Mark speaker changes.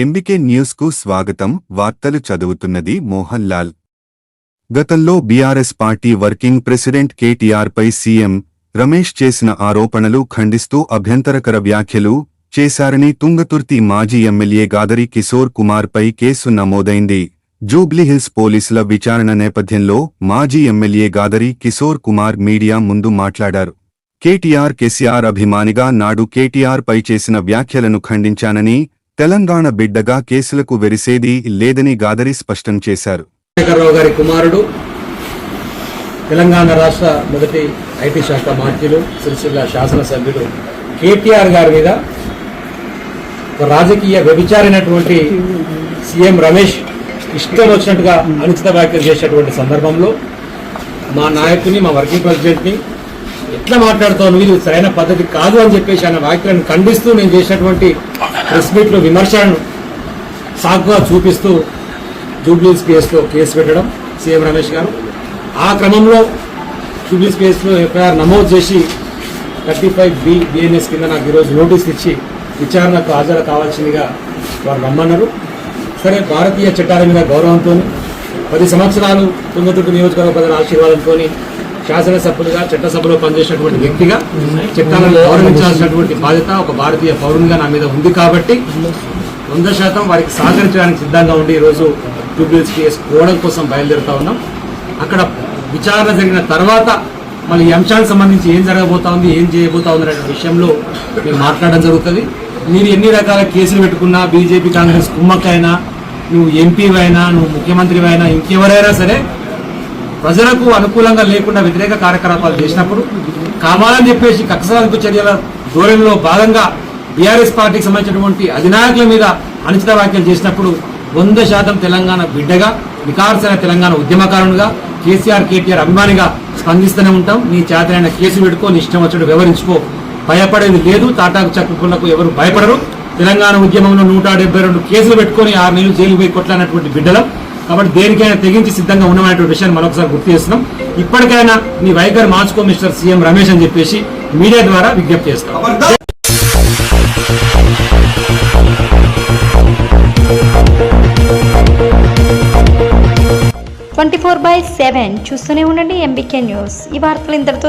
Speaker 1: MBK న్యూస్కు స్వాగతం. వార్తలు చదువుతున్నది మోహన్ లాల్ గతంలో BRS party working president KTR పై సీఎం రమేష్ చేసిన ఆరోపణలు ఖండిస్తూ అభ్యంతరకర వ్యాఖ్యలు చేశారని తుంగతుర్తి మాజీ ఎమ్మెల్యే గాదరి కిశోర్ కుమార్ పై కేసు నమోదైంది. జూబ్లీహిల్స్ పోలీసుల విచారణ నేపథ్యంలో మాజీ ఎమ్మెల్యే గాదరి కిశోర్ కుమార్ మీడియా ముందు మాట్లాడారు. కేటీఆర్ కేసీఆర్ అభిమానిగా నాడు కేటీఆర్ పై చేసిన వ్యాఖ్యలను ఖండించానని తెలంగాణ బిడ్డగా కేసులకు వెరిసేది లేదని గాదరి స్పష్టం చేశారు.
Speaker 2: చంద్రశేఖరరావు గారి కుమారుడు తెలంగాణ రాష్ట్ర మొదటి ఐటీ శాఖ మంత్రులు సిరిసిల్ల శాసనసభ్యులు కేటీఆర్ గారి మీద ఒక రాజకీయ వ్యభిచారైనటువంటి సీఎం రమేష్ ఇష్టం వచ్చినట్టుగా అనుచిత వ్యాఖ్యలు చేసేటువంటి సందర్భంలో మా నాయకుని మా వర్కింగ్ ప్రెసిడెంట్ని ఎట్లా మాట్లాడుతావు? నువ్వు ఇది సరైన పద్ధతి కాదు అని చెప్పేసి ఆయన వ్యాఖ్యలను ఖండిస్తూ నేను చేసినటువంటి ప్రెస్ మీట్లో విమర్శలను సాకుగా చూపిస్తూ జూబ్లీస్ కేసులో కేసు పెట్టడం సీఎం రమేష్ గారు. ఆ క్రమంలో జూబ్లీస్ కేసులో ఎఫ్ఐఆర్ నమోదు చేసి థర్టీ ఫైవ్ బి బిఎన్ఎస్ కింద నాకు ఈరోజు నోటీస్ ఇచ్చి విచారణకు హాజరు కావాల్సిందిగా వారు రమ్మన్నారు. సరే భారతీయ చట్టాల మీద గౌరవంతో పది సంవత్సరాలు తుంగతుర్తి నియోజకవర్గ ప్రజల ఆశీర్వాదంతో శాసనసభ్యులుగా చట్టసభలో పనిచేసినటువంటి వ్యక్తిగా చట్టాలను గౌరవించాల్సినటువంటి బాధ్యత ఒక భారతీయ పౌరునిగా నా మీద ఉంది కాబట్టి వంద శాతం వారికి సహకరించడానికి సిద్ధంగా ఉండి ఈరోజు ట్యూబ్లెట్స్ కేసు పోవడం కోసం బయలుదేరుతా ఉన్నాం. అక్కడ విచారణ జరిగిన తర్వాత మళ్ళీ ఈ అంశానికి సంబంధించి ఏం జరగబోతా ఉంది ఏం చేయబోతా ఉంది అనే విషయంలో మేము మాట్లాడడం జరుగుతుంది. మీరు ఎన్ని రకాల కేసులు పెట్టుకున్నా బీజేపీ కాంగ్రెస్ కుమ్మక్కైనా నువ్వు ఎంపీ అయినా నువ్వు ముఖ్యమంత్రి అయినా ఇంకెవరైనా సరే ప్రజలకు అనుకూలంగా లేకుండా వ్యతిరేక కార్యకలాపాలు చేసినప్పుడు కావాలని చెప్పేసి కక్షసాధింపు చర్యల ధోరణిలో భాగంగా బీఆర్ఎస్ పార్టీకి సంబంధించినటువంటి అధినాయకుల మీద అనుచిత వ్యాఖ్యలు చేసినప్పుడు వంద శాతం తెలంగాణ బిడ్డగా వికాసమైన తెలంగాణ ఉద్యమకారునిగా కేసీఆర్ కేటీఆర్ అభిమానిగా స్పందిస్తూనే ఉంటాం. నీ చేతనైన కేసు పెట్టుకో నీ ఇష్టం వచ్చినట్టు వివరించుకో భయపడేది లేదు. తాటాకు చక్కులకు ఎవరు భయపడరు. తెలంగాణ ఉద్యమంలో నూట డెబ్బై రెండు కేసులు పెట్టుకొని ఆరు నెలలు జైలు పోయి కొట్లాడినటువంటి బిడ్డలం. కాబట్టి దేనికైనా తెగించి సిద్ధంగా ఉన్నామనేటువంటి విషయాన్ని మరొకసారి గుర్తు చేస్తున్నాం. ఇప్పటికైనా నీ వైఖరి మార్చుకో మిస్టర్ సీఎం రమేష్ అని చెప్పేసి మీడియా ద్వారా విజ్ఞప్తి చేస్తాం.
Speaker 3: ట్వంటీ ఫోర్ బై సెవెన్ చూస్తూనే ఉండండి ఎంబీకే న్యూస్. ఈ వార్తలు ఇంతటితో